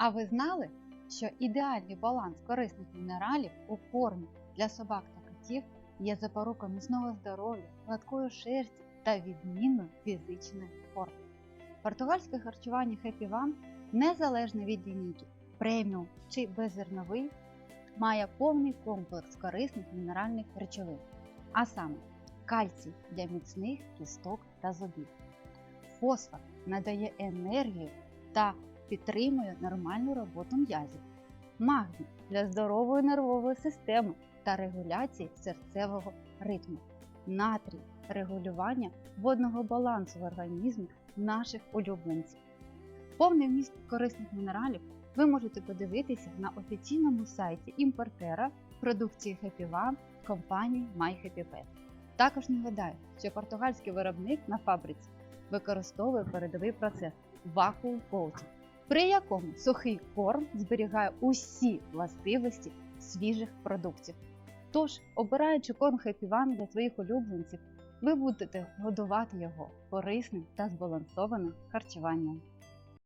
А ви знали, що ідеальний баланс корисних мінералів у кормі для собак та котів є запорукою міцного здоров'я, гладкої шерсті та відмінної фізичної форми. Португальське харчування Happy One незалежно від лінійки, преміум чи беззерновий, має повний комплекс корисних мінеральних речовин, а саме кальцій для міцних кісток та зубів. Фосфор надає енергію та підтримує нормальну роботу м'язів, магній для здорової нервової системи та регуляції серцевого ритму, натрій регулювання водного балансу в організмі наших улюбленців. Повний вміст корисних мінералів ви можете подивитися на офіційному сайті імпортера продукції One компанії My Happy Pet. Також нагадаю, що португальський виробник на фабриці використовує передовий процес вакуум коутинг, при якому сухий корм зберігає усі властивості свіжих продуктів. Тож, обираючи корм Happy One для своїх улюбленців, ви будете годувати його корисним та збалансованим харчуванням.